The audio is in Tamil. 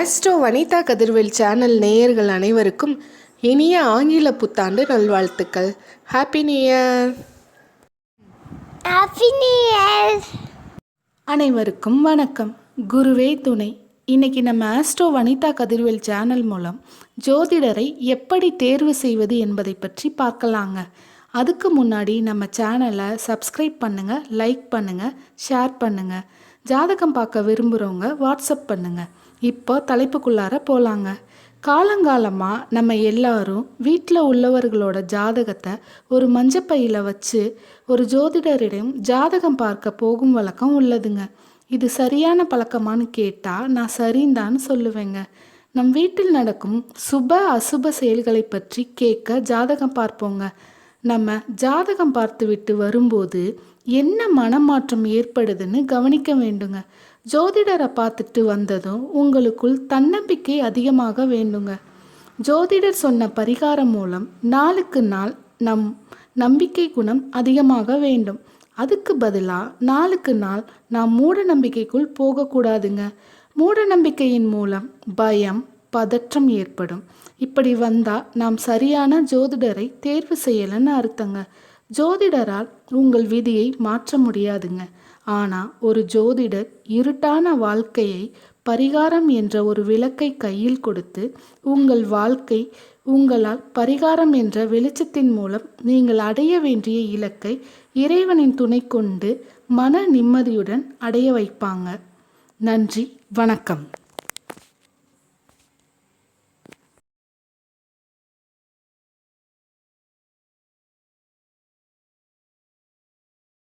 ஆஸ்ட்ரோ வனிதா கதிர்வேல் சேனல் நேயர்கள் அனைவருக்கும் இனிய ஆங்கில புத்தாண்டு நல்வாழ்த்துக்கள். Happy new year happy new year அனைவருக்கும் வணக்கம். குருவே துணை. இன்னைக்கு நம்ம ஆஸ்ட்ரோ வனிதா கதிர்வேல் சேனல் மூலம் ஜோதிடரை எப்படி தேர்வு செய்வது என்பதை பற்றி பார்க்கலாங்க. அதுக்கு முன்னாடி நம்ம சேனலை சப்ஸ்கிரைப் பண்ணுங்க லைக் பண்ணுங்க ஷேர் பண்ணுங்க. ஜாதகம் பார்க்க விரும்புகிறவங்க வாட்ஸ்அப் பண்ணுங்க. இப்போ தலைப்புக்குள்ளார போலாங்க. காலங்காலமாக நம்ம எல்லாரும் வீட்டில் உள்ளவர்களோட ஜாதகத்தை ஒரு மஞ்சப்பையில் வச்சு ஒரு ஜோதிடரிடம் ஜாதகம் பார்க்க போகும் வழக்கம் உள்ளதுங்க. இது சரியான பழக்கமான்னு கேட்டால் நான் சரிந்தான்னு சொல்லுவேங்க. நம் வீட்டில் நடக்கும் சுப அசுப செயல்களை பற்றி கேட்க ஜாதகம் பார்ப்போங்க. நம்ம ஜாதகம் பார்த்துவிட்டு வரும்போது என்ன மனமாற்றம் ஏற்படுதுன்னு கவனிக்க வேண்டுங்க. ஜோதிடரை பார்த்துட்டு வந்ததும் உங்களுக்குள் தன்னம்பிக்கை அதிகமாக வேண்டுங்க. ஜோதிடர் சொன்ன பரிகாரம் மூலம் நாளுக்கு நாள் நம் நம்பிக்கை குணம் அதிகமாக வேண்டும். அதுக்கு பதிலாக நாளுக்கு நாள் நாம் மூட நம்பிக்கைக்குள் போகக்கூடாதுங்க. மூட நம்பிக்கையின் மூலம் பயம் பதற்றம் ஏற்படும். இப்படி வந்தால் நாம் சரியான ஜோதிடரை தேர்வு செய்யலைன்னு அர்த்தங்க. ஜோதிடரால் உங்கள் விதியை மாற்ற முடியாதுங்க. ஆனால் ஒரு ஜோதிடர் இருட்டான வாழ்க்கையை பரிகாரம் என்ற ஒரு விளக்கை கையில் கொடுத்து உங்கள் வாழ்க்கை உங்களால் பரிகாரம் என்ற வெளிச்சத்தின் மூலம் நீங்கள் அடைய வேண்டிய இலக்கை இறைவனின் துணை கொண்டு மன நிம்மதியுடன் அடைய வைப்பாங்க. நன்றி வணக்கம்.